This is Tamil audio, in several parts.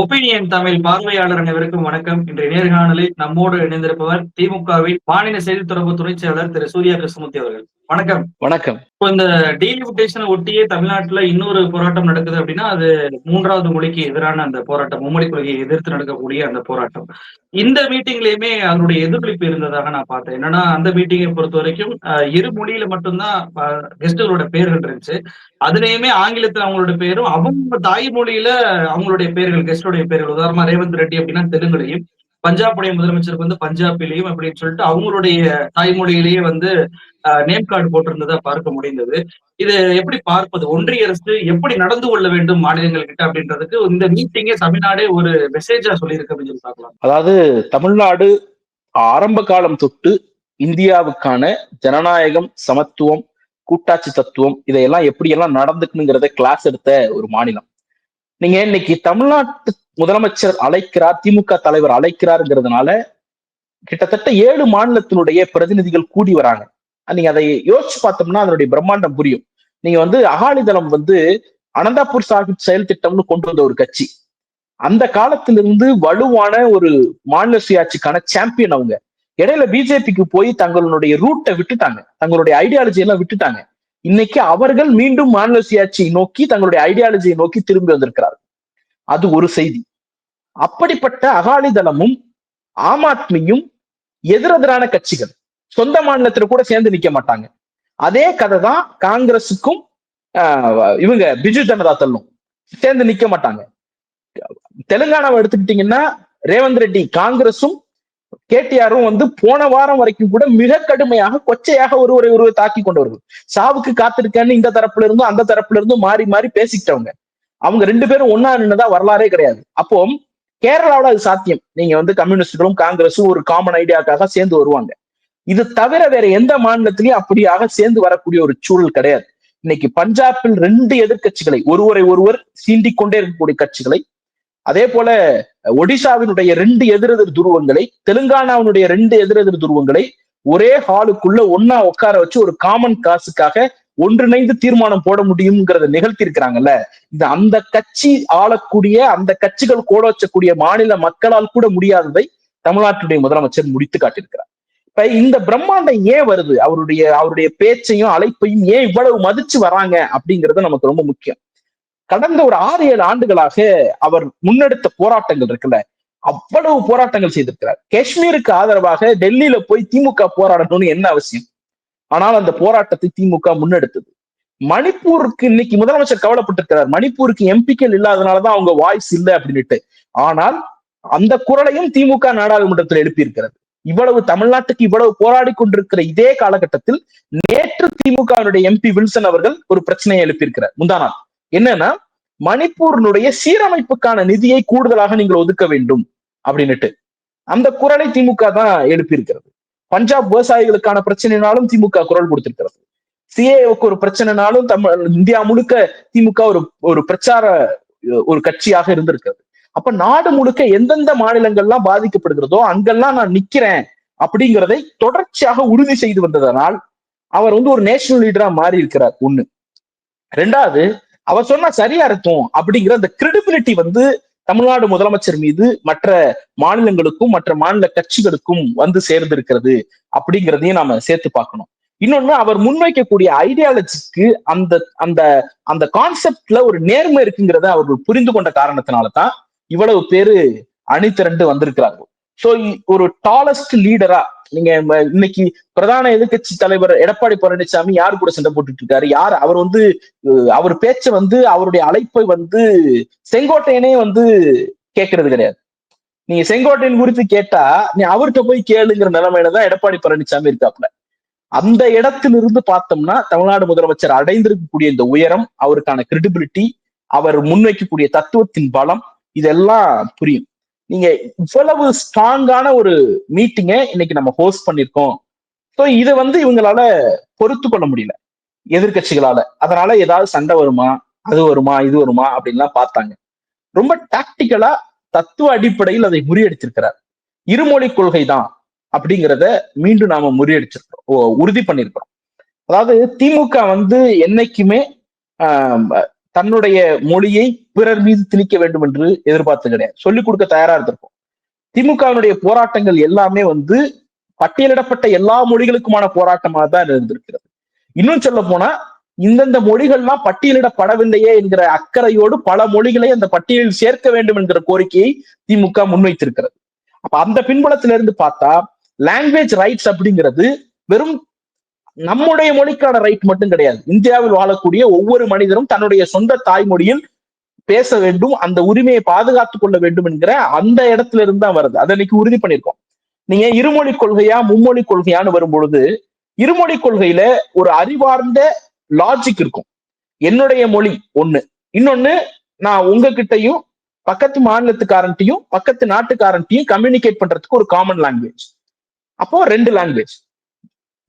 ஒப்பீனியன் தமிழ் பார்வையாளர் அனைவருக்கும் வணக்கம். இன்றைய நேர்காணலில் நம்மோடு இணைந்திருப்பவர் திமுகவின் மாநில செய்தி தொடர்பு துணைச் செயலர் திரு. சூர்யா கிருஷ்ணமூர்த்தி அவர்கள். வணக்கம். வணக்கம். இப்போ இந்த டீலிமிட்டேஷனை ஒட்டியே தமிழ்நாட்டுல இன்னொரு போராட்டம் நடக்குது அப்படின்னா அது மூன்றாவது மொழிக்கு எதிரான அந்த போராட்டம் மும்மொழி கொள்கையை எதிர்த்து நடக்கக்கூடிய அந்த போராட்டம். இந்த மீட்டிங்லயுமே அதனுடைய எதிர்ப்பு இருந்ததாக நான் பார்த்தேன். என்னன்னா அந்த மீட்டிங்கை பொறுத்த வரைக்கும் இரு மொழியில மட்டும்தான் கெஸ்டுகளோட பேர்கள் இருந்துச்சு. அதுலயுமே ஆங்கிலத்துல அவங்களோட பேரும் அவங்க தாய்மொழியில அவங்களுடைய பேர்கள் கெஸ்டோடைய பேர்கள். உதாரணமா ரேவந்த் ரெட்டி அப்படின்னா தெலுங்குலையும் பஞ்சாபுடைய முதலமைச்சருக்கு வந்து பஞ்சாபிலையும் அப்படின்னு சொல்லிட்டு அவங்களுடைய தாய்மொழியிலேயே வந்து நேம் கார்டு போட்டிருந்ததா பார்க்க முடிந்தது. இது எப்படி பார்ப்பது? ஒன்றிய அரசு எப்படி நடந்து கொள்ள வேண்டும் மாநிலங்கள் கிட்ட அப்படின்றதுக்கு இந்த மீட்டிங்கே தமிழ்நாடே ஒரு மெசேஜா சொல்லியிருக்கு அப்படின்னு சொல்லி பார்க்கலாம். அதாவது தமிழ்நாடு ஆரம்ப காலம் தொட்டு இந்தியாவுக்கான ஜனநாயகம் சமத்துவம் கூட்டாட்சி தத்துவம் இதையெல்லாம் எப்படியெல்லாம் நடந்துக்கணுங்கிறத கிளாஸ் எடுத்த ஒரு மாநிலம். நீங்க இன்னைக்கு தமிழ்நாட்டு முதலமைச்சர் அழைக்கிறார் திமுக தலைவர் அழைக்கிறாருங்கிறதுனால கிட்டத்தட்ட ஏழு மாநிலத்தினுடைய பிரதிநிதிகள் கூடி வராங்க. நீங்க அதை யோசிச்சு பார்த்தோம்னா அதனுடைய பிரம்மாண்டம் புரியும். நீங்க வந்து அகாலிதளம் வந்து அனந்தாபூர் சாஹிப் செயல் திட்டம்னு கொண்டு வந்த ஒரு கட்சி. அந்த காலத்திலிருந்து வலுவான ஒரு மாநில சுயாட்சிக்கான சாம்பியன் அவங்க. இடையில பிஜேபிக்கு போய் தங்களுடைய ரூட்டை விட்டுட்டாங்க. தங்களுடைய ஐடியாலஜி எல்லாம் விட்டுட்டாங்க. இன்னைக்கு அவர்கள் மீண்டும் மாநில சுயாட்சியை நோக்கி தங்களுடைய ஐடியாலஜியை நோக்கி திரும்பி வந்திருக்கிறார் அது ஒரு செய்தி. அப்படிப்பட்ட அகாலிதளமும் ஆம் ஆத்மியும் எதிரெதிரான கட்சிகள் சொந்த மாநிலத்துல கூட சேர்ந்து நிக்க மாட்டாங்க. அதே கதை தான் காங்கிரஸுக்கும் ஆஹ், இவங்க பிஜு ஜனதா தள்ளும் சேர்ந்து நிக்க மாட்டாங்க. தெலுங்கானாவை எடுத்துக்கிட்டீங்கன்னா ரேவந்த் ரெட்டி காங்கிரஸும் கேடிஆரும் வந்து போன வாரம் வரைக்கும் கூட மிக கடுமையாக கொச்சையாக ஒருவரை ஒருவர் தாக்கி கொண்டவர்கள் சாவுக்கு காத்திருக்கேன்னு இந்த தரப்புல இருந்தும் அந்த தரப்புல இருந்தும் மாறி மாறி பேசிக்கிட்டவங்க. அவங்க ரெண்டு பேரும் ஒன்னா நின்னதா வரலாறே கிடையாது. அப்போ கேரளாவோட அது சாத்தியம். நீங்க வந்து கம்யூனிஸ்டுகளும் காங்கிரஸும் ஒரு காமன் ஐடியாக்காக சேர்ந்து வருவாங்க. இது தவிர வேற எந்த மாநிலத்திலையும் அப்படியாக சேர்ந்து வரக்கூடிய ஒரு சூழல் கிடையாது. இன்னைக்கு பஞ்சாபில் ரெண்டு எதிர்க்கட்சிகளை ஒருவரை ஒருவர் சீண்டிக் கொண்டே இருக்கக்கூடிய கட்சிகளை அதே போல ஒடிசாவினுடைய ரெண்டு எதிரெதிர் துருவங்களை தெலுங்கானாவினுடைய ரெண்டு எதிரெதிர் துருவங்களை ஒரே ஹாலுக்குள்ள ஒன்னா உட்கார வச்சு ஒரு காமன் காசுக்காக ஒன்றிணைந்து தீர்மானம் போட முடியுங்கிறத நிகழ்த்தி இருக்கிறாங்கல்ல இந்த அந்த கட்சி ஆளக்கூடிய அந்த கட்சிகள் கோட வச்சக்கூடிய மாநில மக்களால் கூட முடியாததை தமிழ்நாட்டுடைய முதலமைச்சர் முடித்து காட்டியிருக்கிறார். இப்ப இந்த பிரம்மாண்டம் ஏன் வருது? அவருடைய அவருடைய பேச்சையும் அழைப்பையும் ஏன் இவ்வளவு மதிச்சு வராங்க அப்படிங்கிறது நமக்கு ரொம்ப முக்கியம். கடந்த ஒரு ஆறு ஏழு ஆண்டுகளாக அவர் முன்னெடுத்த போராட்டங்கள் இருக்குல்ல அவ்வளவு போராட்டங்கள் செய்திருக்கிறார். காஷ்மீருக்கு ஆதரவாக டெல்லியில போய் திமுக போராடணும்னு என்ன அவசியம்? ஆனால் அந்த போராட்டத்தை திமுக முன்னெடுத்தது. மணிப்பூருக்கு இன்னைக்கு முதலமைச்சர் கவலைப்பட்டிருக்கிறார். மணிப்பூருக்கு எம்பிக்கள் இல்லாதனாலதான் அவங்க வாய்ஸ் இல்லை அப்படின்னுட்டு. ஆனால் அந்த குரலையும் திமுக நாடாளுமன்றத்தில் எழுப்பியிருக்கிறது. இவ்வளவு தமிழ்நாட்டுக்கு இவ்வளவு போராடி கொண்டிருக்கிற இதே காலகட்டத்தில் நேற்று திமுகவினுடைய எம்பி வில்சன் அவர்கள் ஒரு பிரச்சனையை எழுப்பியிருக்கிறார். முந்தானால் என்னன்னா மணிப்பூரினுடைய சீரமைப்புக்கான நிதியை கூடுதலாக நீங்கள் ஒதுக்க வேண்டும் அப்படின்னுட்டு. அந்த குரலை திமுக தான் எழுப்பியிருக்கிறது. பஞ்சாப் விவசாயிகளுக்கான பிரச்சனைனாலும் திமுக குரல் கொடுத்திருக்கிறது. சிஏவுக்கு ஒரு பிரச்சனைனாலும் தமிழ் இந்தியா முழுக்க திமுக ஒரு ஒரு பிரச்சார ஒரு கட்சியாக இருந்திருக்கிறது. அப்ப நாடு முழுக்க எந்தெந்த மாநிலங்கள்லாம் பாதிக்கப்படுகிறதோ அங்கெல்லாம் நான் நிக்கிறேன் அப்படிங்கிறதை தொடர்ச்சியாக உறுதி செய்து வந்ததனால் அவர் வந்து ஒரு நேஷனல் லீடரா மாறி இருக்கிறார் ஒண்ணு. ரெண்டாவது அவர் சொன்னா சரியா இருக்கும் அப்படிங்கிற அந்த கிரெடிபிலிட்டி வந்து தமிழ்நாடு முதலமைச்சர் மீது மற்ற மாநிலங்களுக்கும் மற்ற மாநில கட்சிகளுக்கும் வந்து சேர்ந்திருக்கிறது அப்படிங்கிறதையும் நாம சேர்த்து பார்க்கணும். இன்னொன்னு அவர் முன்வைக்கக்கூடிய ஐடியாலஜிக்கு அந்த அந்த அந்த கான்செப்ட்ல ஒரு நேர்மை இருக்குங்கிறத அவர்கள் புரிந்து கொண்ட காரணத்தினால தான் இவ்வளவு பேரு அணி திரண்டு வந்திருக்கிறார்கள். சோ ஒரு டாலஸ்ட் லீடரா நீங்க இன்னைக்கு பிரதான எதிர்கட்சி தலைவர் எடப்பாடி பழனிசாமி யார் கூட சண்டை போட்டுட்டு இருக்காரு யார்? அவர் வந்து அவர் பேச்ச வந்து அவருடைய அழைப்பை வந்து செங்கோட்டையனே வந்து கேட்கறது கிடையாது. நீங்க செங்கோட்டையன் குறித்து கேட்டா நீ அவர்கிட்ட போய் கேளுங்கிற நிலைமையில தான் எடப்பாடி பழனிசாமி இருக்காப்ல அந்த இடத்திலிருந்து பார்த்தோம்னா தமிழ்நாடு முதலமைச்சர் அடைந்திருக்கக்கூடிய இந்த உயரம் அவருக்கான கிரெடிபிலிட்டி அவர் முன்வைக்கக்கூடிய தத்துவத்தின் பலம் இதெல்லாம் புரியும். நீங்க இவ்வளவு ஸ்ட்ராங்கான ஒரு மீட்டிங்கை இன்னைக்கு நம்ம ஹோஸ்ட் பண்ணிருக்கோம் ஸோ இதை வந்து இவங்களால பொறுத்து கொள்ள முடியல. எதிர்க்கட்சிகளால. அதனால ஏதாவது சண்டை வருமா? அது வருமா? இது வருமா? அப்படின்லாம் பார்த்தாங்க. ரொம்ப டாக்டிக்கலா தத்துவ அடிப்படையில் அதை முறியடிச்சிருக்கிறார். இருமொழி கொள்கை தான் அப்படிங்கிறத மீண்டும் நாம முறியடிச்சிருக்கிறோம். ஓ, உறுதி பண்ணியிருக்கிறோம். அதாவது திமுக வந்து என்னைக்குமே ஆஹ், தன்னுடைய மொழியை பிறர் மீது திணிக்க வேண்டும் என்று எதிர்பார்த்து கிடையாது. சொல்லிக் கொடுக்க தயாரா இருந்திருக்கும் திமுகவினுடைய போராட்டங்கள் எல்லாமே வந்து பட்டியலிடப்பட்ட எல்லா மொழிகளுக்குமான போராட்டமாக தான் இருந்திருக்கிறது. இன்னும் சொல்ல போனா இந்தந்த மொழிகள்லாம் பட்டியலிடப்படவில்லையே என்கிற அக்கறையோடு பல மொழிகளை அந்த பட்டியலில் சேர்க்க வேண்டும் என்கிற கோரிக்கையை திமுக முன்வைத்திருக்கிறது. அப்ப அந்த பின்புலத்திலிருந்து பார்த்தா லாங்குவேஜ் ரைட்ஸ் அப்படிங்கிறது வெறும் நம்முடைய மொழிக்கான ரைட் மட்டும் கிடையாது. இந்தியாவில் வாழக்கூடிய ஒவ்வொரு மனிதரும் தன்னுடைய சொந்த தாய்மொழியில் பேச வேண்டும் அந்த உரிமையை பாதுகாத்துக் கொள்ள வேண்டும் என்கிற அந்த இடத்துல இருந்து தான் வருது. அதை இன்னைக்கு உறுதி பண்ணிருக்கோம் நீங்க இருமொழி கொள்கையா மும்மொழி கொள்கையான்னு வரும்பொழுது இருமொழி கொள்கையில ஒரு அறிவார்ந்த லாஜிக் இருக்கும். என்னுடைய மொழி ஒண்ணு. இன்னொன்னு நான் உங்ககிட்டயும் பக்கத்து மாநிலத்துக்காரன்ட்டையும் பக்கத்து நாட்டுக்காரன்ட்டையும் கம்யூனிகேட் பண்றதுக்கு ஒரு காமன் லாங்குவேஜ் அப்போ ரெண்டு லாங்குவேஜ்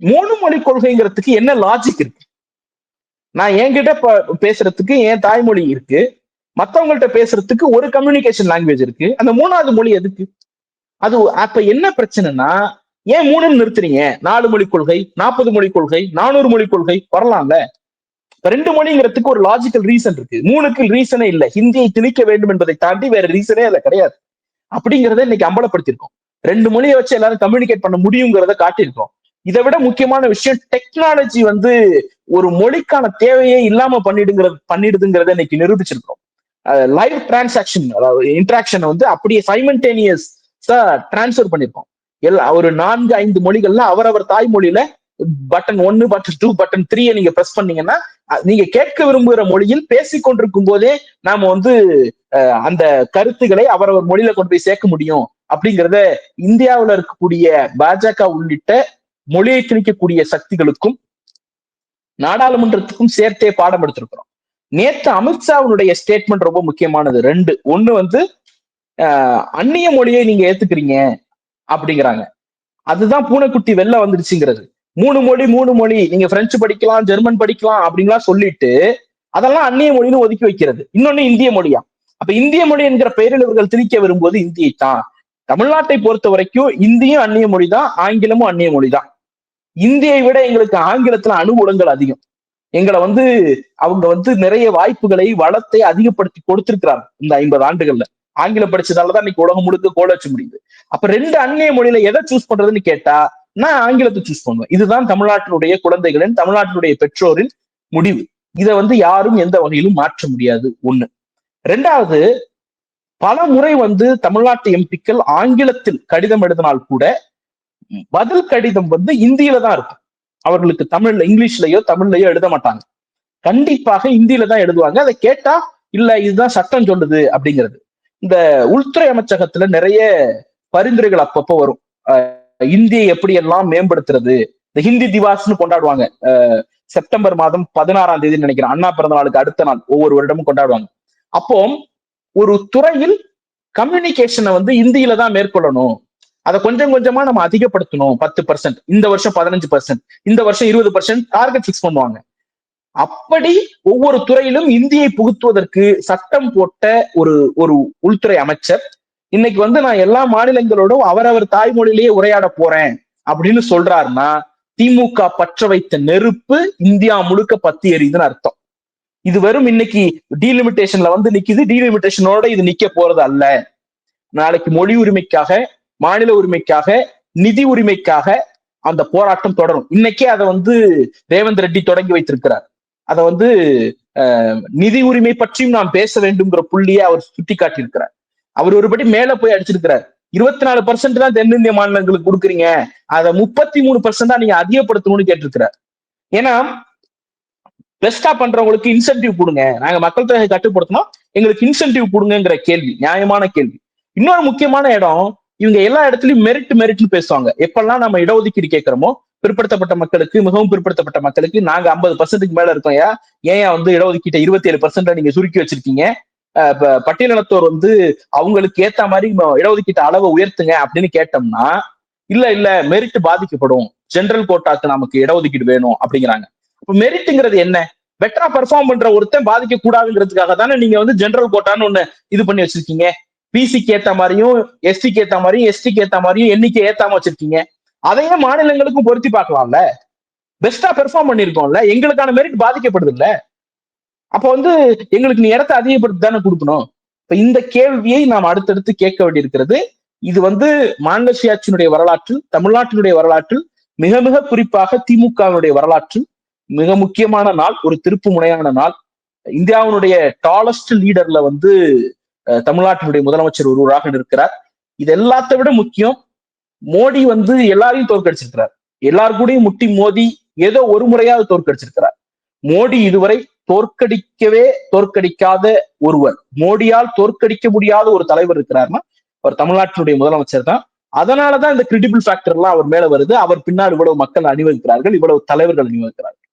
மூணு மொழி கொள்கைங்கிறதுக்கு என்ன லாஜிக் இருக்கு? நான் என்கிட்ட பேசுறதுக்கு என் தாய்மொழி இருக்கு. மத்தவங்கள்ட்ட பேசுறதுக்கு ஒரு கம்யூனிகேஷன் லாங்குவேஜ் இருக்கு. அந்த மூணாவது மொழி எதுக்கு? அது அப்ப என்ன பிரச்சனைனா ஏன் மூணுன்னு நிறுத்துறீங்க? நாலு மொழி கொள்கை நாற்பது மொழி கொள்கை நானூறு மொழி கொள்கை வரலாம்ல. இப்ப ரெண்டு மொழிங்கிறதுக்கு ஒரு லாஜிக்கல் ரீசன் இருக்கு. மூணுக்கு ரீசனே இல்ல. ஹிந்தியை திணிக்க வேண்டும் என்பதை தாண்டி வேற ரீசனே அதுல கிடையாது. அப்படிங்கறத இன்னைக்கு அம்பலப்படுத்திருக்கோம் ரெண்டு மொழியை வச்சு எல்லாரும் கம்யூனிகேட் பண்ண முடியுங்கிறத காட்டியிருக்கோம். இதை விட முக்கியமான விஷயம் டெக்னாலஜி வந்து ஒரு மொழிக்கான தேவையே இல்லாம பண்ணிடுங்கிற பண்ணிடுதுங்கிறத இன்னைக்கு நிரூபிச்சிருக்கோம் லைவ் டிரான்சாக்ஷன் அதாவது இன்ட்ராக்ஷனை வந்து அப்படியே சைமன்டேனியஸ் டிரான்ஸ்ஃபர் பண்ணிருக்கோம். எல்லா ஒரு நான்கு ஐந்து மொழிகள்ல அவரவர் தாய்மொழியில பட்டன் ஒன்னு பட்டன் டூ பட்டன் த்ரீயை நீங்க பிரஸ் பண்ணீங்கன்னா நீங்க கேட்க விரும்புகிற மொழியில் பேசிக்கொண்டிருக்கும் போதே நாம வந்து அந்த கருத்துக்களை அவரவர் மொழியில கொண்டு போய் சேர்க்க முடியும். அப்படிங்கிறத இந்தியாவுல இருக்கக்கூடிய பாஜக உள்ளிட்ட மொழியை திணிக்கக்கூடிய சக்திகளுக்கும் நாடாளுமன்றத்துக்கும் சேர்த்தே பாடம் எடுத்திருக்கிறோம். நேத்து அமித்ஷாவுடைய ஸ்டேட்மெண்ட் ரொம்ப முக்கியமானது. ரெண்டு ஒண்ணு வந்து அந்நிய மொழியை நீங்க ஏத்துக்கிறீங்க அப்படிங்கிறாங்க. அதுதான் பூனைக்குட்டி வெளில வந்துருச்சுங்கிறது. மூணு மொழி மூணு மொழி. நீங்க பிரெஞ்சு படிக்கலாம் ஜெர்மன் படிக்கலாம் அப்படின்லாம் சொல்லிட்டு அதெல்லாம் அந்நிய மொழின்னு ஒதுக்கி வைக்கிறது. இன்னொன்னு இந்திய மொழியா. அப்ப இந்திய மொழி என்கிற பெயரில் இவர்கள் திணிக்க விரும்புவது இந்தியை தான் தமிழ்நாட்டை பொறுத்த வரைக்கும் இந்தியும் அந்நிய மொழி தான் ஆங்கிலமும் அந்நிய மொழி தான் இந்தியை விட எங்களுக்கு ஆங்கிலத்துல அனுகூலங்கள் அதிகம். எங்களை வந்து அவங்க வந்து நிறைய வாய்ப்புகளை வளத்தை அதிகப்படுத்தி கொடுத்திருக்கிறாங்க இந்த ஐம்பது ஆண்டுகள்ல. ஆங்கிலம் படிச்சதாலதான் இன்னைக்கு உலகம் முழுக்க கோல வச்சு முடியுது. அப்ப ரெண்டு அந்நிய மொழியில எதை சூஸ் பண்றதுன்னு கேட்டா நான் ஆங்கிலத்தை சூஸ் பண்ணுவேன். இதுதான் தமிழ்நாட்டினுடைய குழந்தைகளின் தமிழ்நாட்டினுடைய பெற்றோரின் முடிவு. இதை வந்து யாரும் எந்த வகையிலும் மாற்ற முடியாது. ஒண்ணு. ரெண்டாவது பல முறை வந்து தமிழ்நாட்டு எம்பிக்கள் ஆங்கிலத்தில் கடிதம் எழுதினால் கூட பதில் கடிதம் வந்து இந்தியில தான் இருக்கும். அவர்களுக்கு தமிழ்ல இங்கிலீஷ்லயோ தமிழ்லயோ எழுத மாட்டாங்க. கண்டிப்பாக இந்தியில தான் எழுதுவாங்க. அதை கேட்டா இல்ல இதுதான் சட்டம் சொல்லுது அப்படிங்கிறது. இந்த உள்துறை அமைச்சகத்துல நிறைய பரிந்துரைகள் அப்பப்போ வரும். இந்தியை இந்தியை எப்படியெல்லாம் மேம்படுத்துறது? இந்த ஹிந்தி திவாஸ்னு கொண்டாடுவாங்க. அஹ் செப்டம்பர் மாதம் பதினாறாம் தேதி நினைக்கிறேன். அண்ணா பிறந்த நாளுக்கு அடுத்த நாள் ஒவ்வொரு வருடமும் கொண்டாடுவாங்க. அப்போ ஒரு துறையில் கம்யூனிகேஷனை வந்து இந்தியில தான் மேற்கொள்ளணும். அதை கொஞ்சம் கொஞ்சமா நம்ம அதிகப்படுத்தணும். பத்து பர்சன்ட் இந்த வருஷம் பதினஞ்சு பர்சன்ட் இந்த வருஷம் இருபது பர்சன்ட் டார்கெட் ஃபிக்ஸ் பண்ணுவாங்க. அப்படி ஒவ்வொரு துறையிலும் இந்தியை புகுத்துவதற்கு சட்டம் போட்ட ஒரு ஒரு உள்துறை அமைச்சர் இன்னைக்கு வந்து நான் எல்லா மாநிலங்களோடும் அவரவர் தாய்மொழியிலேயே உரையாட போறேன் அப்படின்னு சொல்றாருன்னா திமுக பற்ற வைத்த நெருப்பு இந்தியா முழுக்க பத்தி எரியுதுன்னு அர்த்தம். இது வெறும் இன்னைக்கு டீலிமிட்டேஷன்ல வந்து நிக்குது. டீலிமிட்டேஷனோட இது நிக்க போறது அல்ல. நாளைக்கு மொழி உரிமைக்காக மாநில உரிமைக்காக நிதி உரிமைக்காக அந்த போராட்டம் தொடரும். இன்னைக்கே அதை வந்து ரேவந்த் ரெட்டி தொடங்கி வைத்திருக்கிறார். அதை வந்து நிதி உரிமை பற்றியும் நாம் பேச வேண்டும்ங்கிற புள்ளியை அவர் சுட்டி காட்டியிருக்கிறார் அவர் ஒருபடி மேல போய் அடிச்சிருக்கிறார். இருபத்தி நாலு பர்சன்ட் தான் தென்னிந்திய மாநிலங்களுக்கு கொடுக்குறீங்க. அதை முப்பத்தி மூணு பர்சன்டா நீங்க அதிகப்படுத்தணும்னு கேட்டிருக்கிறார். ஏன்னா பெஸ்டா பண்றவங்களுக்கு இன்சென்டிவ் கொடுங்க. நாங்க மக்கள் தொகை கட்டுப்படுத்தணும். எங்களுக்கு இன்சென்டிவ் கொடுங்கிற கேள்வி நியாயமான கேள்வி. இன்னொரு முக்கியமான இடம் இவங்க எல்லா இடத்துலயும் மெரிட் மெரிட்னு பேசுவாங்க. எப்பெல்லாம் நம்ம இடஒதுக்கீடு கேட்கிறோமோ பிற்படுத்தப்பட்ட மக்களுக்கு மிகவும் பிற்படுத்தப்பட்ட மக்களுக்கு நாங்க ஐம்பது பர்சன்ட்டுக்கு மேல இருக்கோம் ஏன் ஏன் வந்து இடஒதுக்கீட்டை இருபத்தி ஏழு பர்சன்ட் நீங்க சுருக்கி வச்சிருக்கீங்க? பட்டியலினத்தோர் வந்து அவங்களுக்கு ஏத்த மாதிரி இடஒதுக்கீட்டு அளவை உயர்த்துங்க அப்படின்னு கேட்டோம்னா இல்ல இல்ல மெரிட் பாதிக்கப்படும். ஜெனரல் கோட்டாக்கு நமக்கு இடஒதுக்கீடு வேணும் அப்படிங்கிறாங்க. இப்ப மெரிட்டுங்கிறது என்ன? பெட்டரா பெர்ஃபார்ம் பண்ற ஒருத்தன் பாதிக்க கூடாதுங்கிறதுக்காக தானே நீங்க வந்து ஜெனரல் கோட்டான்னு ஒண்ணு இது பண்ணி வச்சிருக்கீங்க. பிசிக்கு ஏத்த மாதிரியும் எஸ்டிக்கு ஏத்த மாதிரியும் எஸ்டிக்கு ஏத்த மாதிரியும் எண்ணிக்கை ஏத்தாம வச்சிருக்கீங்க. அதையே மாநிலங்களுக்கும் பொருத்தி பார்க்கலாம்ல. பெஸ்டா பெர்ஃபார்ம் பண்ணிருக்கோம்ல. எங்களுக்கான மெரிட் பாதிக்கப்படுது இல்ல அப்ப வந்து எங்களுக்கு நீ இடத்த அதிகப்படுத்தி தானே கொடுக்கணும். இப்ப இந்த கேள்வியை நாம் அடுத்தடுத்து கேட்க வேண்டியிருக்கிறது. இது வந்து மாநில சுயாட்சியினுடைய வரலாற்றில் தமிழ்நாட்டினுடைய வரலாற்றில் மிக மிக குறிப்பாக திமுகவினுடைய வரலாற்றில் மிக முக்கியமான நாள் ஒரு திருப்பு முனையான நாள். இந்தியாவினுடைய டாலஸ்ட் லீடர்ல வந்து தமிழ்நாட்டினுடைய முதலமைச்சர் ஒருவராக இருக்கிறார் இது எல்லாத்த விட முக்கியம் மோடி வந்து எல்லாரையும் தோற்கடிச்சிருக்கிறார். எல்லார் கூடயும் முட்டி மோதி ஏதோ ஒரு முறையாவது தோற்கடிச்சிருக்கிறார். மோடி இதுவரை தோற்கடிக்கவே தோற்கடிக்காத ஒருவர் மோடியால் தோற்கடிக்க முடியாத ஒரு தலைவர் இருக்கிறார்னா அவர் தமிழ்நாட்டினுடைய முதலமைச்சர் தான். அதனாலதான் இந்த கிரெடிபிள் ஃபேக்டர் எல்லாம் அவர் மேல வருது. அவர் பின்னால் இவ்வளவு மக்கள் அணிவகுக்கிறார்கள் இவ்வளவு தலைவர்கள் அணிவகுக்கிறார்கள்.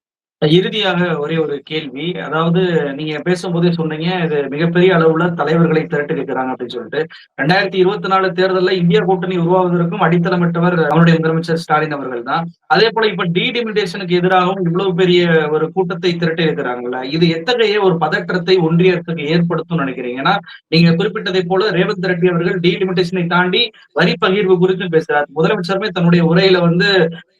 இறுதியாக ஒரே ஒரு கேள்வி. அதாவது நீங்க பேசும்போதே சொன்னீங்க இது மிகப்பெரிய அளவுல தலைவர்களை திரட்டி இருக்கிறாங்க அப்படின்னு சொல்லிட்டு. ரெண்டாயிரத்தி இருபத்தி நாலு தேர்தலில் இந்தியா கூட்டணி உருவாவதற்கும் அடித்தளமிட்டவர் அவருடைய முதலமைச்சர் ஸ்டாலின் அவர்கள் தான் அதே போல இப்ப டிடிமிடேஷனுக்கு எதிராகவும் இவ்வளவு பெரிய ஒரு கூட்டத்தை திரட்டி இருக்கிறாங்கல்ல இது எத்தகைய ஒரு பதற்றத்தை ஒன்றியத்துக்கு ஏற்படுத்தும் நினைக்கிறீங்க? ஏன்னா நீங்க குறிப்பிட்டதை போல ரேவந்த் ரெட்டி அவர்கள் டிலிமிடேஷனை தாண்டி வரி பகிர்வு குறித்தும் பேசுறார். முதலமைச்சருமே தன்னுடைய உரையில வந்து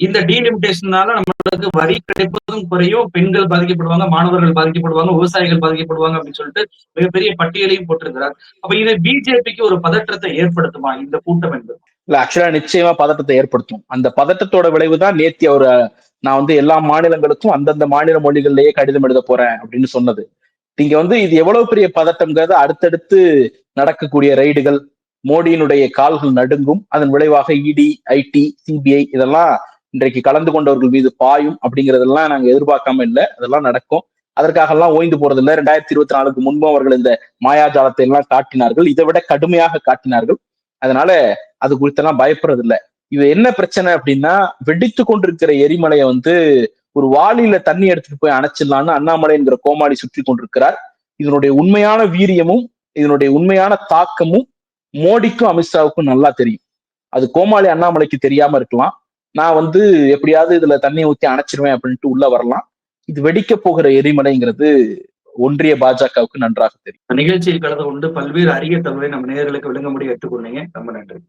இந்த டீலிமிடேஷனால நம்மளுக்கு வரி கிடைப்பதும் குறையும் பெண்கள் பாதிக்கப்படுவாங்க மாணவர்கள் பாதிக்கப்படுவாங்க விவசாயிகள் பாதிக்கப்படுவாங்க அப்படின்னு சொல்லிட்டு மிகப்பெரிய பட்டியலையும் போட்டிருக்கிறார். அப்ப இது பிஜேபிக்கு ஒரு பதற்றத்தை ஏற்படுத்துமா? இந்த கூட்டம் என்பது. இல்ல ஆக்சுவலா நிச்சயமா பதட்டத்தை ஏற்படுத்தும். அந்த பதட்டத்தோட விளைவு தான் நேத்தி அவர் நான் வந்து எல்லா மாநிலங்களுக்கும் அந்தந்த மாநில மொழிகள்லயே கடிதம் எழுத போறேன் அப்படின்னு சொன்னது. நீங்க வந்து இது எவ்வளவு பெரிய பதட்டம்ங்கிறது அடுத்தடுத்து நடக்கக்கூடிய ரைடுகள் மோடியினுடைய கால்கள் நடுங்கும். அதன் விளைவாக இடி ஐடி சிபிஐ இதெல்லாம் இன்றைக்கு கலந்து கொண்டவர்கள் மீது பாயும் அப்படிங்கறதெல்லாம் நாங்க எதிர்பார்க்காம இல்லை. அதெல்லாம் நடக்கும். அதற்காக எல்லாம் ஓய்ந்து போறது இல்லை ரெண்டாயிரத்தி இருபத்தி நாலுக்கு முன்பு அவர்கள் இந்த மாயாஜாலத்தை எல்லாம் காட்டினார்கள். இதை விட கடுமையாக காட்டினார்கள். அதனால அது குறித்தெல்லாம் பயப்படுறது இது என்ன பிரச்சனை அப்படின்னா வெடித்து கொண்டிருக்கிற எரிமலையை வந்து ஒரு வாளியில தண்ணி எடுத்துட்டு போய் அணைச்சிடலான்னு அண்ணாமலை என்கிற கோமாளி சுற்றி கொண்டிருக்கிறார். இதனுடைய உண்மையான வீரியமும் இதனுடைய உண்மையான தாக்கமும் மோடிக்கும் அமித்ஷாவுக்கும் நல்லா தெரியும். அது கோமாளி அண்ணாமலைக்கு தெரியாம இருக்கலாம். நான் வந்து எப்படியாவது இதுல தண்ணியை ஊத்தி அணைச்சிருவேன் அப்படின்ட்டு உள்ள வரலாம். இது வெடிக்க போகிற எரிமலைங்கிறது ஒன்றிய பாஜகவுக்கு நன்றாக தெரியும். நிகழ்ச்சியில் கலந்து கொண்டு பல்வேறு அரிய தகவலை நம்ம நேர்களுக்கு விளங்க முடிய எடுத்துக்கொண்டீங்க ரொம்ப நன்றி.